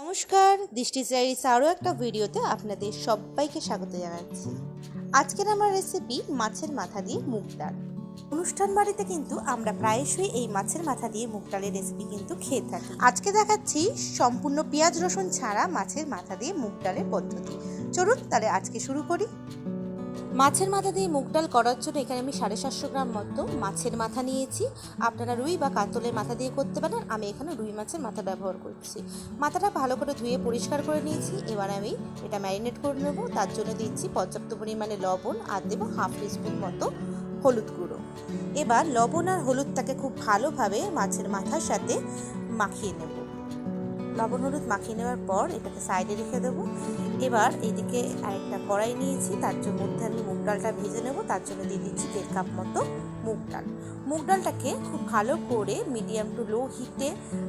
নমস্কার, দৃষ্টি চাইরিস আরও একটা ভিডিওতে আপনাদের সবাইকে স্বাগত জানাচ্ছি। আজকের আমার রেসিপি মাছের মাথা দিয়ে মুগ ডাল। অনুষ্ঠান বাড়িতে কিন্তু আমরা প্রায়শই এই মাছের মাথা দিয়ে মুগ ডালের রেসিপি কিন্তু খেয়ে থাকি। আজকে দেখাচ্ছি সম্পূর্ণ পেঁয়াজ রসুন ছাড়া মাছের মাথা দিয়ে মুগ ডালের পদ্ধতি। চলুন তাহলে আজকে শুরু করি। মাছের মাথা দিয়ে মুগ ডাল করার জন্য এখানে আমি সাড়ে সাতশো গ্রাম মতো মাছের মাথা নিয়েছি। আপনারা রুই বা কাতলের মাথা দিয়ে করতে পারেন। আমি এখানে রুই মাছের মাথা ব্যবহার করছি। মাথাটা ভালো করে ধুয়ে পরিষ্কার করে নিয়েছি। এবার আমি এটা ম্যারিনেট করে নেব। তার জন্য দিচ্ছি পর্যাপ্ত পরিমাণে লবণ আর দেবো হাফ টিস্পুন মতো হলুদ গুঁড়ো। এবার লবণ আর হলুদটাকে খুব ভালোভাবে মাছের মাথার সাথে মাখিয়ে নেব। লবণ, হলুদ মাখিয়ে নেওয়ার পর এটাকে সাইডে রেখে দেবো। এবার এদিকে আরেকটা কড়াই নিয়েছি, তার জন্য মধ্যে আমি মুগ ডালটা ভেজে নেব, তার জন্য দিয়ে দিচ্ছি দেড় কাপ মতো মুগ ডাল। মুগ ডালটাকে খুব ভালো করে মিডিয়াম টু লো হিটে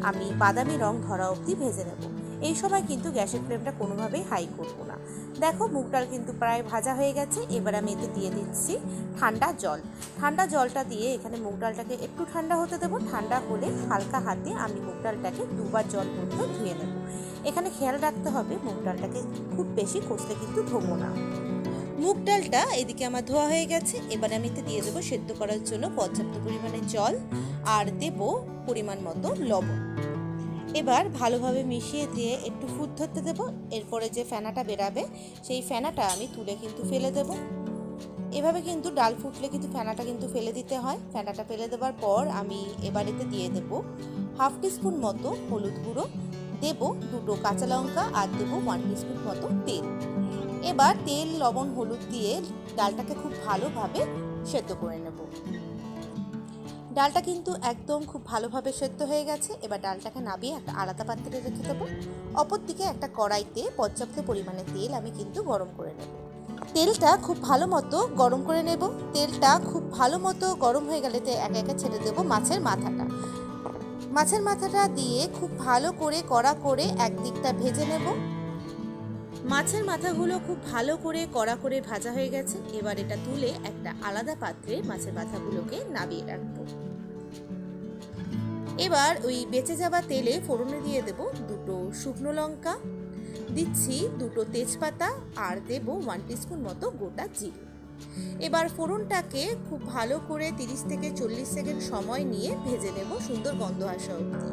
আমি বাদামি রং ধরা অবধি ভেজে নেব। এই সময় কিন্তু গ্যাসের ফ্লেমটা কোনোভাবেই হাই করব না। দেখো মুগ ডাল কিন্তু প্রায় ভাজা হয়ে গেছে। এবার আমি এতে দিয়ে দিচ্ছি ঠান্ডা জল। ঠান্ডা জলটা দিয়ে এখানে মুগ ডালটাকে একটু ঠান্ডা হতে দেবো। ঠান্ডা হলে হালকা হাতে আমি মুগ ডালটাকে দুবার জল মধ্যে ধুয়ে নেব। এখানে খেয়াল রাখতে হবে মুগ ডালটাকে খুব বেশি কষতে কিন্তু ধোবো না। মুগ ডালটা এদিকে আমার ধোয়া হয়ে গেছে। এবার আমি এতে দিয়ে দেবো সেদ্ধ করার জন্য পর্যাপ্ত পরিমাণে জল। আর দেব পরিমাণ মতো লবণ। এবার ভালোভাবে মিশিয়ে দিয়ে একটু ফুট ধরতে দেবো, এরপরে যে ফেনাটা বেরাবে, সেই ফেনাটা আমি তুলে কিন্তু ফেলে দেব। এভাবে কিন্তু ডাল ফুটলে কিন্তু ফেনাটা কিন্তু ফেলে দিতে হয়। ফেনাটা ফেলে দেওয়ার পর আমি এবার এতে দিয়ে দেবো হাফ টিস্পুন মতো হলুদ গুঁড়ো, দেব দুটো কাঁচা লঙ্কা আর দেবো ওয়ান টিস্পুন মতো তেল। এবার তেল, লবণ, হলুদ দিয়ে ডালটাকে খুব ভালোভাবে সেদ্ধ করে নেব। ডালটা কিন্তু একদম খুব ভালোভাবে সেদ্ধ হয়ে গেছে। এবার ডালটাকে নাবিয়ে একটা আলাদা পাত্রে রেখে দেবো। অপরদিকে একটা কড়াইতে পর্যাপ্ত পরিমাণে তেল আমি কিন্তু গরম করে নেব। তেলটা খুব ভালো মতো গরম করে নেব। তেলটা খুব ভালো মতো গরম হয়ে গেলে তে একে একে ছেড়ে দেবো মাছের মাথাটা। মাছের মাথাটা দিয়ে খুব ভালো করে কড়া করে একদিকটা ভেজে নেব। মাছের মাথাগুলো খুব ভালো করে কড়া করে ভাজা হয়ে গেছে। এবার এটা তুলে একটা আলাদা পাত্রে মাছের মাথাগুলোকে নামিয়ে রাখব। এবার ওই বেঁচে যাওয়া তেলে ফোড়নে দিয়ে দেব দুটো শুকনো লঙ্কা। দিচ্ছি দুটো তেজপাতা আর দেব ওয়ান টিস্পুন মতো গোটা জিরে। এবার ফোড়নটাকে খুব ভালো করে তিরিশ থেকে চল্লিশ সেকেন্ড সময় নিয়ে ভেজে নেব সুন্দর গন্ধ আসা অবধি।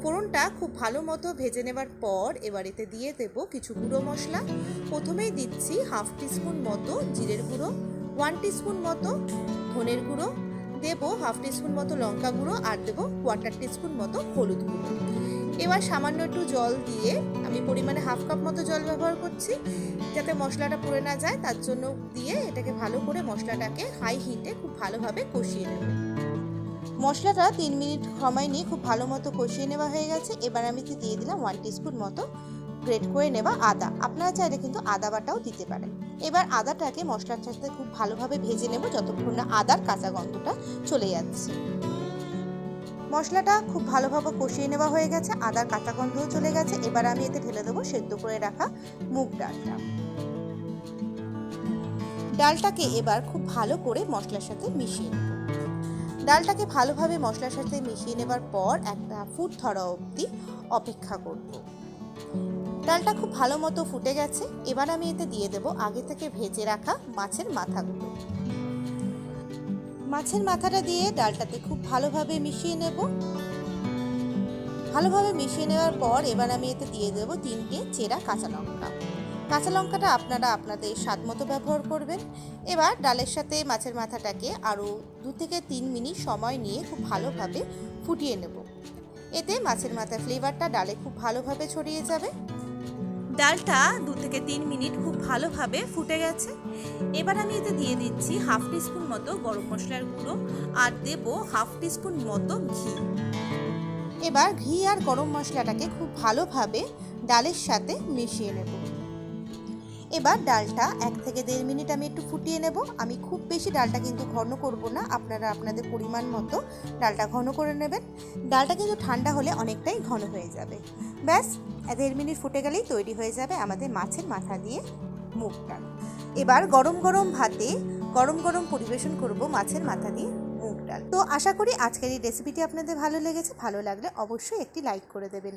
ফোড়নটা খুব ভালো মতো ভেজে নেবার পর এবার এতে দিয়ে দেব কিছু গুঁড়ো মশলা। প্রথমেই দিচ্ছি হাফ টিস্পুন মতো জিরের গুঁড়ো ওয়ান টিস্পুন মতো ধনের গুঁড়ো দেবো হাফ টিস্পুন মতো লঙ্কা গুঁড়ো আর দেবো কোয়ার্টার টিস্পুন মতো হলুদ গুঁড়ো। এবার সামান্য একটু জল দিয়ে আমি পরিমাণে হাফ কাপ মতো জল ব্যবহার করছি, যাতে মশলাটা পুড়ে না যায়, তার জন্য দিয়ে এটাকে ভালো করে মশলাটাকে হাই হিটে খুব ভালোভাবে কষিয়ে নেব। মশলাটা তিন মিনিট সময় নিয়ে খুব ভালো মতো কষিয়ে নেওয়া হয়ে গেছে। এবার আমি দিয়ে দিলাম ওয়ান টিস্পুন মতো গ্রেট করে নেওয়া আদা। আপনারা চাইলে কিন্তু আদা বাটাও দিতে পারেন। এবার আদাটাকে মশলার সাথে খুব ভালোভাবে ভেজে নেব যতক্ষণ না আদার কাঁচা গন্ধটা চলে যাচ্ছে। মশলাটা খুব ভালোভাবে কষিয়ে নেওয়া হয়ে গেছে, আদার কাঁচা গন্ধও চলে গেছে। এবার আমি এতে ঢেলে দেবো সেদ্ধ করে রাখা মুগ ডালটা। ডালটাকে এবার খুব ভালো করে মশলার সাথে মিশিয়ে নেব। ডালটাকে ভালোভাবে মশলার সাথে মিশিয়ে নেবার পর একটা ফুট ধরা অবধি অপেক্ষা করব। ডালটা খুব ভালো মতো ফুটে গেছে। এবার আমি এতে দিয়ে দেব আগে থেকে ভেজে রাখা মাছের মাথাগুলো। মাছের মাথাটা দিয়ে ডালটাতে খুব ভালোভাবে মিশিয়ে নেব। ভালোভাবে মিশিয়ে নেওয়ার পর এবার আমি এতে দিয়ে দেব তিনটে চেরা কাঁচা লঙ্কা। কাঁচা লঙ্কাটা আপনারা আপনাদের স্বাদ মতো ব্যবহার করবেন। এবার ডালের সাথে মাছের মাথাটাকে আরও দু থেকে তিন মিনিট সময় নিয়ে খুব ভালোভাবে ফুটিয়ে নেব। এতে মাছের মাথার ফ্লেভারটা ডালে খুব ভালোভাবে ছড়িয়ে যাবে। ডালটা দু থেকে তিন মিনিট খুব ভালোভাবে ফুটে গেছে। এবার আমি এতে দিয়ে দিচ্ছি হাফ টিস্পুন মতো গরম মশলার গুঁড়ো আর দেব হাফ টিস্পুন মতো ঘি। এবার ঘি আর গরম মশলাটাকে খুব ভালোভাবে ডালের সাথে মিশিয়ে নেব। এবার ডালটা এক থেকে দেড় মিনিট আমি একটু ফুটিয়ে নেব। আমি খুব বেশি ডালটা কিন্তু ঘন করব না, আপনারা আপনাদের পরিমাণ মতো ডালটা ঘন করে নেবেন। ডালটা কিন্তু ঠান্ডা হলে অনেকটাই ঘন হয়ে যাবে। ব্যাস দেড় মিনিট ফুটে গেলেই তৈরি হয়ে যাবে আমাদের মাছের মাথা দিয়ে মুগ ডাল। এবার গরম গরম ভাতে গরম গরম পরিবেশন করব মাছের মাথা দিয়ে মুগ ডাল। তো আশা করি আজকের এই রেসিপিটি আপনাদের ভালো লেগেছে। ভালো লাগলে অবশ্যই একটি লাইক করে দেবেন।